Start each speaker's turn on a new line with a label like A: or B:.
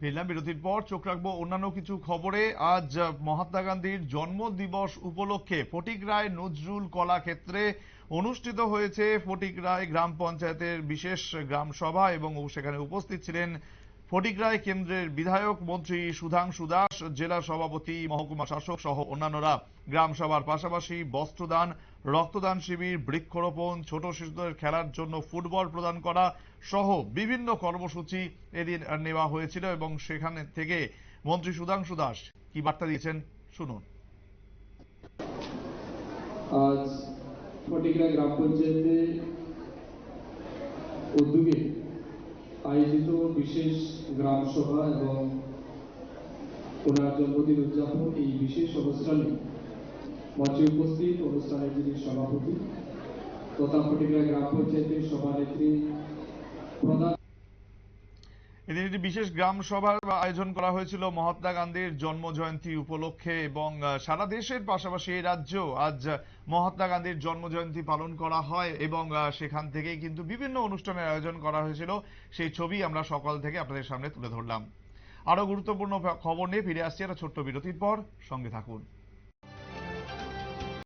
A: ফিরলাম বিরতির পর, চোখ রাখব অন্যান্য কিছু খবরে। আজ মহাত্মা গান্ধীর জন্মদিবস উপলক্ষে ফটিক রায় নজরুল কলা ক্ষেত্রে অনুষ্ঠিত হয়েছে ফটিক রায় গ্রাম পঞ্চায়েতের বিশেষ গ্রাম সভা এবং সেখানে উপস্থিত ছিলেন ফটিক রায় কেন্দ্রের বিধায়ক মন্ত্রী সুধাংশু দাস, জেলা সভাপতি, মহকুমা শাসক সহ অন্যান্যরা। গ্রাম সভার পাশাপাশি বস্ত্রদান, রক্তদান শিবির, বৃক্ষরোপণ, ছোট শিশুদের খেলার জন্য ফুটবল প্রদান করা সহ বিভিন্ন কর্মসূচি এদিন নেওয়া হয়েছিল এবং সেখানে থেকে মন্ত্রী সুধাংশু দাস কি বার্তা দিয়েছেন শুনুন।
B: আজ গ্রাম পঞ্চায়েতে উদ্যোগে আয়োজিত বিশেষ গ্রাম সভা এবং ওনার জন্মদিন উদযাপন এই বিশেষ অনুষ্ঠানে মঞ্চে উপস্থিত অনুষ্ঠানের যিনি সভাপতি, তথা ফটিকরা গ্রাম পঞ্চায়েতের সভানেত্রী
A: এদিন একটি বিশেষ গ্রাম সভার আয়োজন করা হয়েছিল। মহাত্মা গান্ধীর জন্ম জয়ন্তী উপলক্ষে এবং সারা দেশের পাশাপাশি এই রাজ্যেও আজ মহাত্মা গান্ধীর জন্ম জয়ন্তী পালন করা হয় এবং সেখান থেকেই কিন্তু বিভিন্ন অনুষ্ঠানের আয়োজন করা হয়েছিল। সেই ছবি আমরা সকাল থেকে আপনাদের সামনে তুলে ধরলাম। আরও গুরুত্বপূর্ণ খবর নিয়ে ফিরে আসছি একটা ছোট্ট বিরতির পর। সঙ্গে থাকুন।